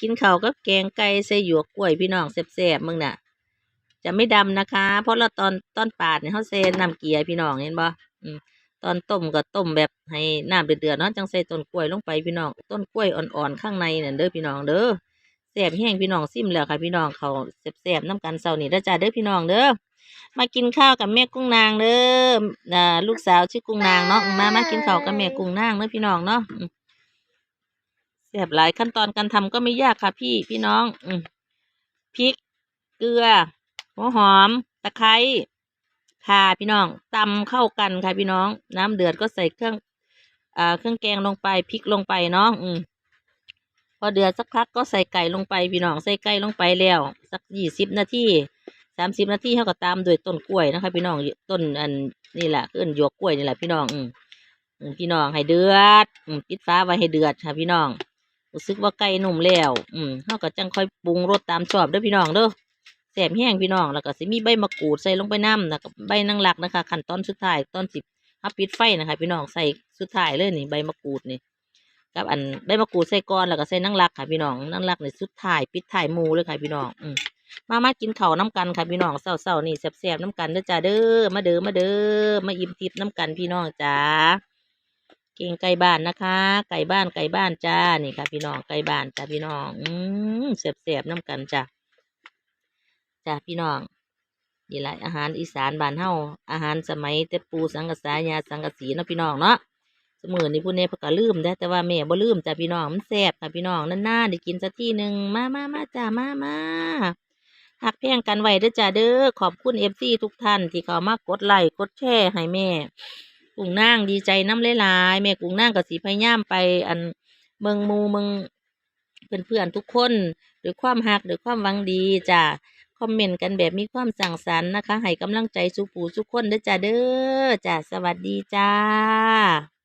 กินข้าวกับแกงไก่ใส่หยวกกล้วยพี่น้องแซ่บๆมึงน่ะ จะไม่ดำนะคะ เพราะเราตอนตอนปาดเนี่ยเขาใส่น้ำเกลือพี่น้องเห็นบ่ตอนต้มก็ต้มแบบให้น้ำเดือดๆเนาะจังใส่ต้นกล้วยลงไปพี่น้องต้นกล้วยอ่อนๆข้างในเนี่ยเด้อพี่น้องเด้อแซ่บแห้งพี่น้องซิมแล้วค่ะ พี่น้องเขาแซ่บๆน้ำกันเซานี่เด้จ้าเด้อพี่น้องเด้อมากินข้าวกับแม่กุ้งนางเด้อลูกสาวชื่อกุ้งนางเนาะมามากินข้าวกับแม่กุ้งนางเด้อพี่น้องเนาะ แซ่บหลายขั้นตอนการทำก็ไม่ยากค่ะพี่พี่น้อง อืพริก เกลือ หัวหอม ตะไคร้ข่าพี่น้องตำเข้ากันค่ะพี่น้อง น้ำเดือดก็ใส่เครื่องอ่าเครื่องแกงลงไปพริกลงไปเนาะอืมพอเดือดสักพักก็ใส่ไก่ลงไปพี่น้องใส่ไก่ลงไปแล้ว สักยี่สิบนาทีสามสิบนาทีเขาก็ตามด้วยต้นกล้วยนะคะพี่น้องต้นอันนี่แหละคืออันหยวกกล้วยนี่แหละพี่น้องอืมพี่น้องให้เดือดอืปิดฟ้าไว้ให้เดือดค่ะพี่น้อง รู้สึกว่าไก่นุ่มแล้ว อืมเขาก็จังค่อยปรุงรสตามชอบเด้อพี่น้องเด้อแสบแห้งพี่น้อง แล้วก็สิมีใบมะกรูดใส่ลงไปน้ำแล้วก็ใบนางหลักนะคะ ขั้นตอนสุดท้ายตอนสิบฮับปิดไฟนะคะ พี่น้องใส่สุดท้ายเลยนี่ใบมะกรูดนี่กับอันใบมะกรูดใส่ก้อนแล้วก็ใส่นางหลักค่ะพี่น้องนางหลักในสุดท้ายปิดท้ายมูเลยค่ะพี่น้อง อืมมามากินข้าวน้ำกันค่ะพี่น้องเศร้าๆนี่แสบๆน้ำกันเด้อจ้าเด้อมาเด้อมาเด้อมาอิ่มทิพย์น้ำกันพี่น้องจ้า เก่งไก่บ้านนะคะ ไก่บ้านไก่บ้านจ้านี่ค่ะ พี่น้องไก่บ้านจ้าพี่น้อง อืมแสบๆน้ำกันจ้าจ้าพี่น้องนี่แหละอาหารอีสานบ้านเฮาอาหารสมัยแต่ปูสังกะสายาสังกะสีเนาะพี่น้องเนาะเสมอนี่ผู้เนเพกลืมได้แต่ว่าแม่บ่ลืมจ้าพี่น้องมันแซ่บค่ะพี่น้องนานๆได้กินสักทีหนึ่งมามามาจ้ามามาหักแพงกันไว้เด้อจ้าเด้อขอบคุณเอฟซีทุกท่านที่เขามากดไลค์กดแชร์ให้แม่ กุ้งนางดีใจน้ำหลายๆแม่กุ้งนางกับสีพยายามไปอันเมืองมูเมืองเพื่อนๆทุกคนด้วยความหักด้วยความหวังดีจ้ะคอมเมนต์กันแบบมีความสั่งสรรค์นะคะให้กำลังใจสุปูสุคนเด้อจ้าเด้อจ้าสวัสดีจ้า